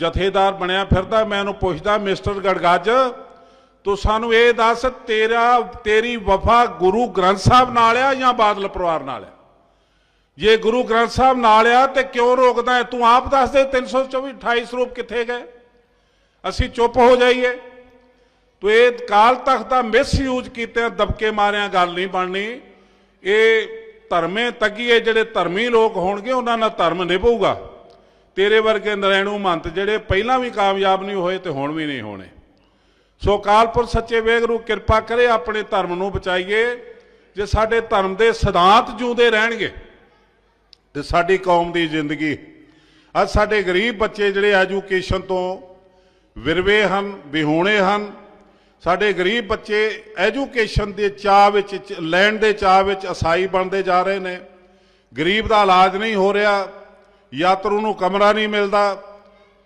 ਜਥੇਦਾਰ ਬਣਿਆ ਫਿਰਦਾ, ਮੈਂ ਉਹਨੂੰ ਪੁੱਛਦਾ, ਮਿਸਟਰ ਗੜਗੱਜ, ਤੂੰ ਸਾਨੂੰ ਇਹ ਦੱਸ, ਤੇਰਾ, ਤੇਰੀ ਵਫਾ ਗੁਰੂ ਗ੍ਰੰਥ ਸਾਹਿਬ ਨਾਲ ਆ ਜਾਂ ਬਾਦਲ ਪਰਿਵਾਰ ਨਾਲ ਆ? ਜੇ ਗੁਰੂ ਗ੍ਰੰਥ ਸਾਹਿਬ ਨਾਲ ਆ ਤੇ ਕਿਉਂ ਰੋਕਦਾ ਹੈ? ਤੂੰ ਆਪ ਦੱਸ ਦੇ 324 28 ਸਰੂਪ ਕਿੱਥੇ ਗਏ? ਅਸੀਂ ਚੁੱਪ ਹੋ ਜਾਈਏ। ਤੂੰ ਇਹ ਕਾਲ ਤਖਤ ਦਾ ਮਿਸਯੂਜ਼ ਕੀਤੇ ਦਬਕੇ ਮਾਰਿਆ ਗੱਲ ਨਹੀਂ ਬਣਨੀ। ਇਹ ਧਰਮੇ ਤੱਗੀਏ, ਜਿਹੜੇ ਧਰਮੀ ਲੋਕ ਹੋਣਗੇ, ਉਹਨਾਂ ਨਾਲ ਧਰਮ ਨਿਭੂਗਾ। ਤੇਰੇ ਵਰਗੇ ਨਰੈਣੂ ਮੰਤ ਜਿਹੜੇ ਪਹਿਲਾਂ ਵੀ ਕਾਮਯਾਬ ਨਹੀਂ ਹੋਏ ਤੇ ਹੁਣ ਵੀ ਨਹੀਂ ਹੋਣੇ। ਸੋ ਕਾਲਪੁਰ ਸੱਚੇ ਵੇਗਰੂ, ਕਿਰਪਾ ਕਰੇ ਆਪਣੇ ਧਰਮ ਨੂੰ ਬਚਾਈਏ, ਜੇ ਸਾਡੇ ਧਰਮ ਦੇ ਸਿਧਾਂਤ ਜੂਦੇ ਰਹਿਣਗੇ, ਤੇ ਸਾਡੀ ਕੌਮ ਦੀ ਜ਼ਿੰਦਗੀ। ਅੱਜ ਸਾਡੇ ਗਰੀਬ ਬੱਚੇ ਜਿਹੜੇ ਐਜੂਕੇਸ਼ਨ ਤੋਂ ਵਿਰਵੇ ਹਨ, ਵਿਹੂਣੇ ਹਨ, ਸਾਡੇ ਗਰੀਬ ਬੱਚੇ ਐਜੂਕੇਸ਼ਨ ਦੇ ਚਾਹ ਵਿੱਚ ਚ- ਲੈਣ ਦੇ ਚਾਹ ਵਿੱਚ ਅਸਾਈ ਬਣਦੇ ਜਾ ਰਹੇ ਨੇ। ਗਰੀਬ ਦਾ ਇਲਾਜ ਨਹੀਂ ਹੋ ਰਿਹਾ ਯਾਤਰੂ ਨੂੰ ਕਮਰਾ ਨਹੀਂ ਮਿਲਦਾ,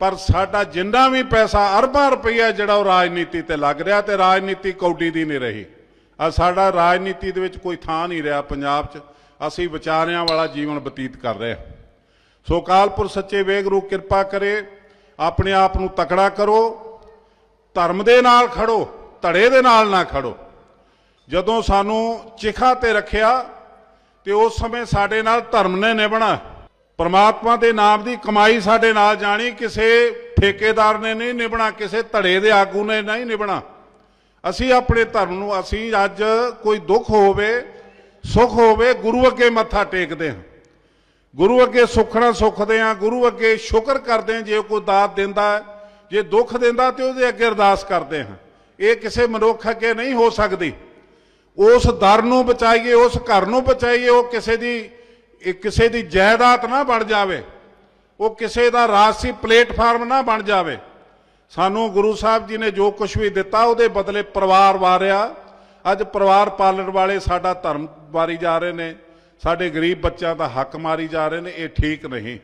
ਪਰ ਸਾਡਾ ਜਿੰਨਾ ਵੀ ਪੈਸਾ ਅਰਬਾਂ ਰੁਪਈਆ ਜਿਹੜਾ ਉਹ ਰਾਜਨੀਤੀ ਤੇ ਲੱਗ ਰਿਹਾ ਤੇ ਰਾਜਨੀਤੀ ਕੌਡੀ ਦੀ ਨਹੀਂ ਰਹੀ। ਆ ਸਾਡਾ ਰਾਜਨੀਤੀ ਦੇ ਵਿੱਚ ਕੋਈ ਥਾਂ ਨਹੀਂ ਰਿਹਾ ਪੰਜਾਬ 'ਚ। ਅਸੀਂ ਵਿਚਾਰਿਆਂ ਵਾਲਾ ਜੀਵਨ ਬਤੀਤ ਕਰ ਰਹੇ ਹਾਂ। ਸੋ ਕਾਲਪੁਰ ਸੱਚੇ ਵੇਗਰੂ ਕਿਰਪਾ ਕਰੇ, ਆਪਣੇ ਆਪ ਨੂੰ ਤਕੜਾ ਕਰੋ, ਧਰਮ ਦੇ ਨਾਲ ਖੜੋ, ਧੜੇ ਦੇ ਨਾਲ ਨਾ ਖੜੋ। ਜਦੋਂ ਸਾਨੂੰ ਚਿਖਾ ਤੇ ਰੱਖਿਆ, ਤੇ ਉਸ ਸਮੇਂ ਸਾਡੇ ਨਾਲ ਧਰਮ ਨੇ ਨਿਭਣਾ। ਪਰਮਾਤਮਾ ਦੇ ਨਾਮ ਦੀ ਕਮਾਈ ਸਾਡੇ ਨਾਲ ਜਾਣੀ, ਕਿਸੇ ਠੇਕੇਦਾਰ ਨੇ ਨਹੀਂ ਨਿਭਣਾ, ਕਿਸੇ ਧੜੇ ਦੇ ਆਗੂ ਨੇ ਨਹੀਂ ਨਿਭਣਾ। ਅਸੀਂ ਆਪਣੇ ਧਰਮ ਨੂੰ, ਅਸੀਂ ਅੱਜ ਕੋਈ ਦੁੱਖ ਹੋਵੇ, ਸੁੱਖ ਹੋਵੇ, ਗੁਰੂ ਅੱਗੇ ਮੱਥਾ ਟੇਕਦੇ ਹਾਂ। ਗੁਰੂ ਅੱਗੇ ਸੁਖਣਾ ਸੁਖਦੇ ਹਾਂ, ਗੁਰੂ ਅੱਗੇ ਸ਼ੁਕਰ ਕਰਦੇ ਹਾਂ, ਜੇ ਕੋਈ ਦਾਤ ਦਿੰਦਾ ਜੇ ਦੁੱਖ ਦਿੰਦਾ ਤੇ ਉਹਦੇ ਅੱਗੇ ਅਰਦਾਸ ਕਰਦੇ ਹਾਂ। ਇਹ ਕਿਸੇ ਮਨੁੱਖ ਅੱਗੇ ਨਹੀਂ ਹੋ ਸਕਦੀ। ਉਸ ਦਰ ਨੂੰ ਬਚਾਈਏ, ਉਸ ਘਰ ਨੂੰ ਬਚਾਈਏ, ਉਹ ਕਿਸੇ ਦੀ ਇਹ ਕਿਸੇ ਦੀ ਜਾਇਦਾਦ ਨਾ ਬਣ ਜਾਵੇ, ਉਹ ਕਿਸੇ ਦਾ ਰਾਜਸੀ ਪਲੇਟਫਾਰਮ ਨਾ ਬਣ ਜਾਵੇ। ਸਾਨੂੰ ਗੁਰੂ ਸਾਹਿਬ ਜੀ ਨੇ ਜੋ ਕੁਝ ਵੀ ਦਿੱਤਾ, ਉਹਦੇ ਬਦਲੇ ਪਰਿਵਾਰ ਵਾਰਿਆ। ਅੱਜ ਪਰਿਵਾਰ ਪਾਲਣ ਵਾਲੇ ਸਾਡਾ ਧਰਮ ਵਾਰੀ ਜਾ ਰਹੇ ਨੇ, ਸਾਡੇ ਗਰੀਬ ਬੱਚਿਆਂ ਦਾ ਹੱਕ ਮਾਰੀ ਜਾ ਰਹੇ ਨੇ, ਇਹ ਠੀਕ ਨਹੀਂ।